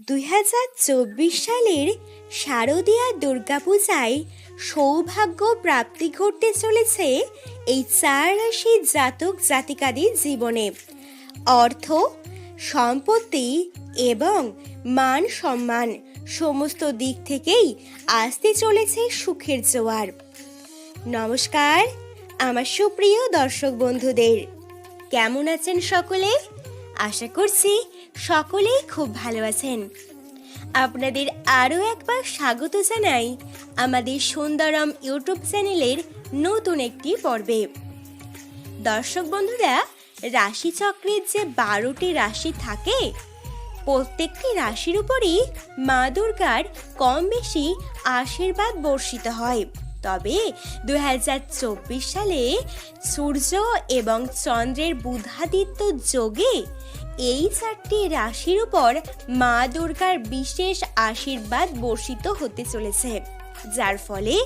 দুই হাজার চব্বিশ সালের শারদীয়া দুর্গাপূজায় সৌভাগ্য প্রাপ্তি ঘটতে চলেছে এই চার রাশির জাতক জাতিকাদের জীবনে। অর্থ, সম্পত্তি এবং মান সম্মান সমস্ত দিক থেকেই আসতে চলেছে সুখের জোয়ার। নমস্কার, আমার সুপ্রিয় দর্শক বন্ধুদের। কেমন আছেন সকলে? আশা করছি সকলেই খুব ভালো আছেন আপনাদের আরও একবার স্বাগত জানাই আমাদের সুন্দরম ইউটিউব চ্যানেলের নতুন একটি পর্বে। দর্শক বন্ধুরা, রাশিচক্রের যে বারোটি রাশি থাকে, প্রত্যেকটি রাশির উপরই মা দুর্গার কম বেশি আশীর্বাদ বর্ষিত হয়। তবে দু হাজার চব্বিশ সালে সূর্য এবং চন্দ্রের বুধাদিত্য যোগে এই চারটি রাশির উপর মা দুর্গার বিশেষ আশীর্বাদ বর্ষিত হতে চলেছে, যার ফলে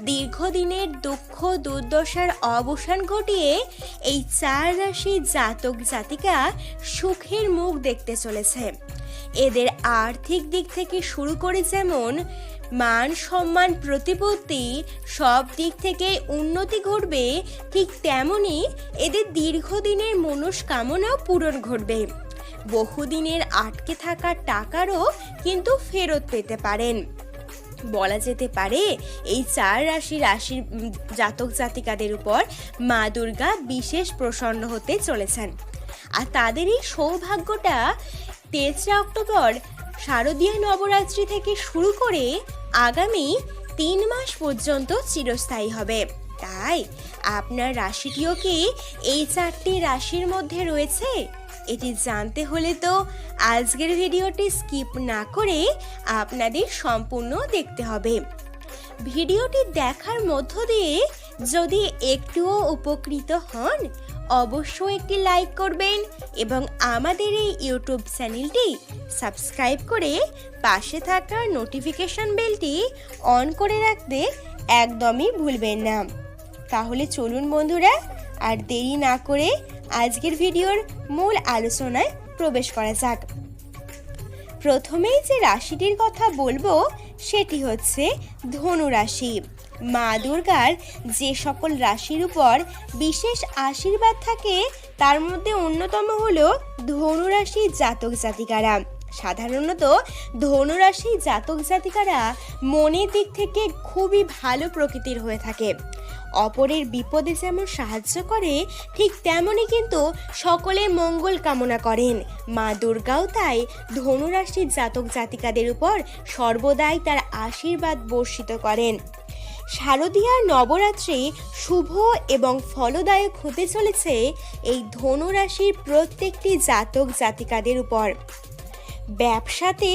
দীর্ঘদিনের দুঃখ দুর্দশার অবসান ঘটিয়ে এই চার রাশি জাতক জাতিকা সুখের মুখ দেখতে চলেছে। এদের আর্থিক দিক থেকে শুরু করে যেমন মান সম্মান প্রতিপত্তি সব দিক থেকে উন্নতি ঘটবে, ঠিক তেমনই এদের দীর্ঘদিনের মনস্কামনাও পূরণ ঘটবে। বহুদিনের আটকে থাকা টাকারও কিন্তু ফেরত পেতে পারেন। বলা যেতে পারে, এই চার রাশি রাশির জাতক জাতিকাদের উপর মা দুর্গা বিশেষ প্রসন্ন হতে চলেছেন। আর তাদের এই সৌভাগ্যটা তেসরা অক্টোবর শারদীয় নবরাত্রি থেকে শুরু করে আগামী তিন মাস পর্যন্ত চিরস্থায়ী হবে। তাই আপনার রাশিটিও কি এই চারটি রাশির মধ্যে রয়েছে? এটি জানতে হলে তো আজকের ভিডিওটি স্কিপ না করে আপনাদের সম্পূর্ণ দেখতে হবে। ভিডিওটি দেখার মধ্য দিয়ে যদি একটুও উপকৃত হন অবশ্যই একটি লাইক করবেন এবং আমাদের এই ইউটিউব চ্যানেলটি সাবস্ক্রাইব করে পাশে থাকা নোটিফিকেশন বেলটি অন করে রাখতে একদমই ভুলবেন না। তাহলে চলুন বন্ধুরা, আর দেরি না করে আজকের ভিডিওর মূল আলোচনায় প্রবেশ করা যাক। প্রথমেই যে রাশিটির কথা বলব, সেটি হচ্ছে ধনু রাশি। মা দুর্গার যে সকল রাশির উপর বিশেষ আশীর্বাদ থাকে, তার মধ্যে অন্যতম হল ধনুরাশি জাতক জাতিকারা। সাধারণত ধনুরাশি জাতক জাতিকারা মনের দিক থেকে খুবই ভালো প্রকৃতির হয়ে থাকে। অপরের বিপদে যেমন সাহায্য করে, ঠিক তেমনই কিন্তু সকলে মঙ্গল কামনা করেন। মা দুর্গাও তাই ধনুরাশির জাতক জাতিকাদের উপর সর্বদাই তার আশীর্বাদ বর্ষিত করেন। শারদীয়ার নবরাত্রি শুভ এবং ফলদায়ক হতে চলেছে এই ধনুরাশির প্রত্যেকটি জাতক জাতিকাদের উপর। ব্যবসাতে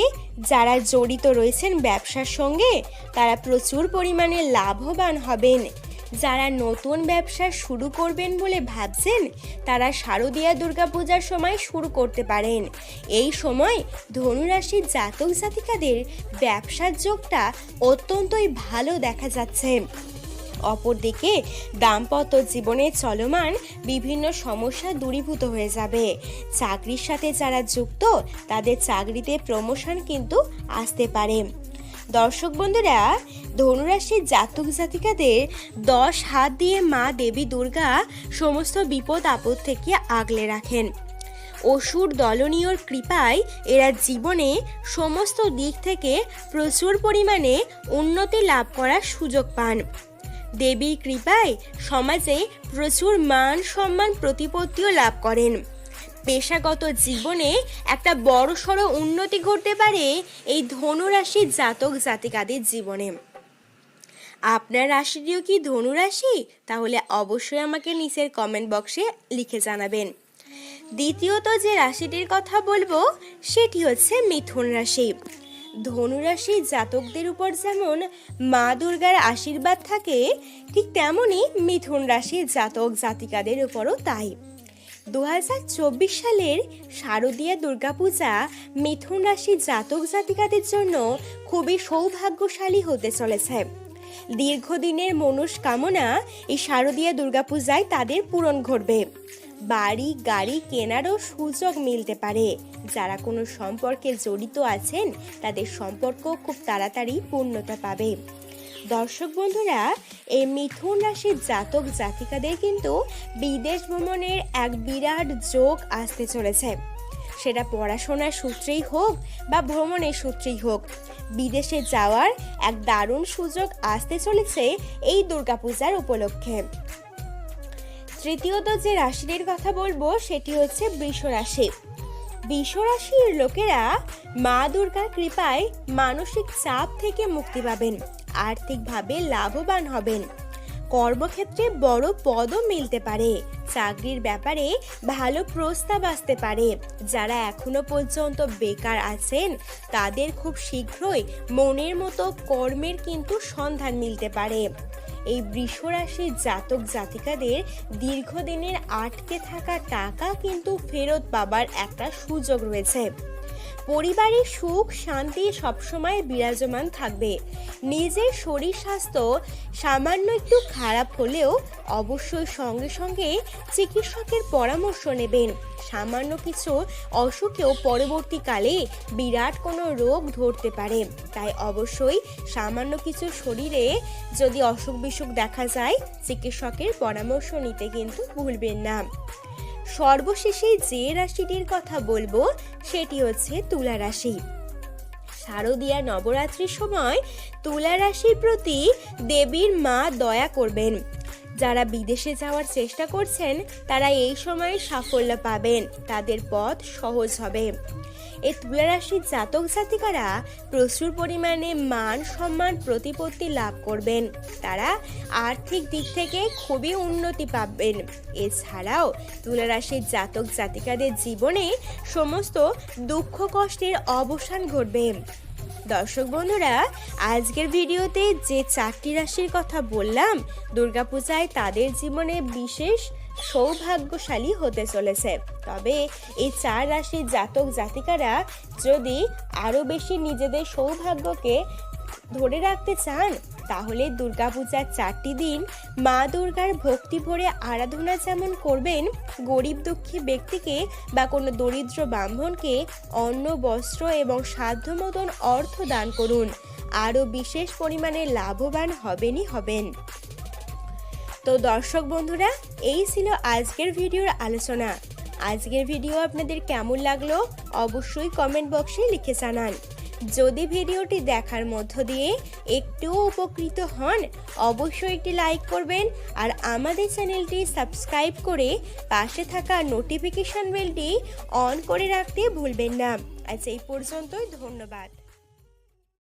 যারা জড়িত রয়েছেন ব্যবসার সঙ্গে, তারা প্রচুর পরিমাণে লাভবান হবেন। যারা নতুন ব্যবসা শুরু করবেন বলে ভাবছেন, তারা শারদীয়া দুর্গাপূজার সময় শুরু করতে পারেন। এই সময় ধনুরাশির জাতক জাতিকাদের ব্যবসার যোগটা অত্যন্তই ভালো দেখা যাচ্ছে। অপরদিকে, দাম্পত্য জীবনে চলমান বিভিন্ন সমস্যা দূরীভূত হয়ে যাবে। চাকরির সাথে যারা যুক্ত, তাদের চাকরিতে প্রমোশন কিন্তু আসতে পারে। দর্শক বন্ধুরা ধনুরাশির জাতক জাতিকাদের দশ হাত দিয়ে মা দেবী দুর্গা সমস্ত বিপদ আপদ থেকে আগলে রাখেন। অসুর দলনীয়র কৃপায় এরা জীবনে সমস্ত দিক থেকে প্রচুর পরিমাণে উন্নতি লাভ করার সুযোগ পান। দেবীর কৃপায় সমাজে প্রচুর মান সম্মান প্রতিপত্তিও লাভ করেন। পেশাগত জীবনে একটা বড়সড় উন্নতি ঘটতে পারে এই ধনুরাশির জাতক জাতিকাদের জীবনে। আপনার রাশিটিও কি ধনুরাশি তাহলে অবশ্যই আমাকে নিচের কমেন্ট বক্সে লিখে জানাবেন। দ্বিতীয়ত যে রাশিটির কথা বলব, সেটি হচ্ছে মিথুন রাশি। ধনুরাশি জাতকদের উপর যেমন মা দুর্গার আশীর্বাদ থাকে, ঠিক তেমনই মিথুন রাশির জাতক জাতিকাদের উপরও তাই। দু হাজার চব্বিশ সালের শারদীয়া দুর্গাপূজা মিথুন রাশির জাতক জাতিকাদের জন্য খুবই সৌভাগ্যশালী হতে চলেছে। দীর্ঘদিনের মনস্কামনা এই শারদীয়া দুর্গাপূজায় তাদের পূরণ ঘটবে। বাড়ি, গাড়ি কেনারও সুযোগ মিলতে পারে। যারা কোনো সম্পর্কে জড়িত আছেন, তাদের সম্পর্ক খুব তাড়াতাড়ি পূর্ণতা পাবে। দর্শক বন্ধুরা, এই মিথুন রাশির জাতক জাতিকাদের কিন্তু বিদেশ ভ্রমণের এক বিরাট যোগ আসতে চলেছে। সেটা পড়াশোনার সূত্রেই হোক বা ভ্রমণের সূত্রেই হোক। বিদেশে যাওয়ার এক দারুণ সুযোগ আসতে চলেছে এই দুর্গাপূজার উপলক্ষে। তৃতীয়ত যে রাশিটির কথা বলব, সেটি হচ্ছে বৃষ রাশি। বৃষ রাশির লোকেরা মা দুর্গার কৃপায় মানসিক চাপ থেকে মুক্তি পাবেন, আর্থিকভাবে লাভবান হবেন। কর্মক্ষেত্রে বড় পদও মিলতে পারে। চাকরির ব্যাপারে ভালো প্রস্তাব আসতে পারে। যারা এখনও পর্যন্ত বেকার আছেন, তাদের খুব শীঘ্রই মনের মতো কর্মের কিন্তু সন্ধান মিলতে পারে। এই বৃষরাশির জাতক জাতিকাদের দীর্ঘদিনের আটকে থাকা টাকা কিন্তু ফেরত পাবার একটা সুযোগ রয়েছে। পরিবারের সুখ, শান্তি সবসময় বিরাজমান থাকবে। নিজের শরীর স্বাস্থ্য সামান্য একটু খারাপ হলেও অবশ্যই সঙ্গে সঙ্গে চিকিৎসকের পরামর্শ নেবেন। সামান্য কিছু অসুখেও পরবর্তীকালে বিরাট কোনো রোগ ধরতে পারে। তাই অবশ্যই সামান্য কিছু শরীরে যদি অসুখ বিসুখ দেখা যায়, চিকিৎসকের পরামর্শ নিতে কিন্তু ভুলবেন না। সর্বশেষে যে রাশিটির কথা বলব, সেটি হচ্ছে তুলা রাশি। শারদীয়া নবরাত্রির সময় তুলা রাশির প্রতি দেবীর মা দয়া করবেন। যারা বিদেশে যাওয়ার চেষ্টা করছেন, তারা এই সময়ে সাফল্য পাবেন। তাদের পথ সহজ হবে। এই তুলা রাশির জাতক জাতিকারা প্রচুর পরিমাণে মান সম্মান প্রতিপত্তি লাভ করবেন। তারা আর্থিক দিক থেকে খুবই উন্নতি পাবেন। এছাড়াও তুলা রাশির জাতক জাতিকাদের জীবনে সমস্ত দুঃখ কষ্টের অবসান ঘটবে। দর্শক বন্ধুরা, আজকের ভিডিওতে যে চারটি রাশির কথা বললাম, দুর্গাপূজায় তাদের জীবনে বিশেষ সৌভাগ্যশালী হতে চলেছে। তবে এই চার রাশির জাতক জাতিকারা যদি আরও বেশি নিজেদের সৌভাগ্যকে ধরে রাখতে চান, তাহলে দুর্গাপূজার চারটি দিন মা দুর্গার ভক্তি ভরে আরাধনা যেমন করবেন, গরিব দুঃখী ব্যক্তিকে বা কোনো দরিদ্র ব্রাহ্মণকে অন্ন, বস্ত্র এবং সাধ্য মতন অর্থ দান করুন। আরও বিশেষ পরিমাণে লাভবান হবেনই হবেন। তো দর্শক বন্ধুরা, এই ছিল আজকের ভিডিওর আলোচনা। আজকের ভিডিও আপনাদের কেমন লাগল অবশ্যই কমেন্ট বক্সে লিখে জানান। যদি ভিডিওটি দেখার মধ্য দিয়ে একটুও উপকৃত হন, অবশ্যই একটি লাইক করবেন আর আমাদের চ্যানেলটি সাবস্ক্রাইব করে পাশে থাকা নোটিফিকেশন বেলটি অন করে রাখতে ভুলবেন না। আজ এই পর্যন্তই, ধন্যবাদ।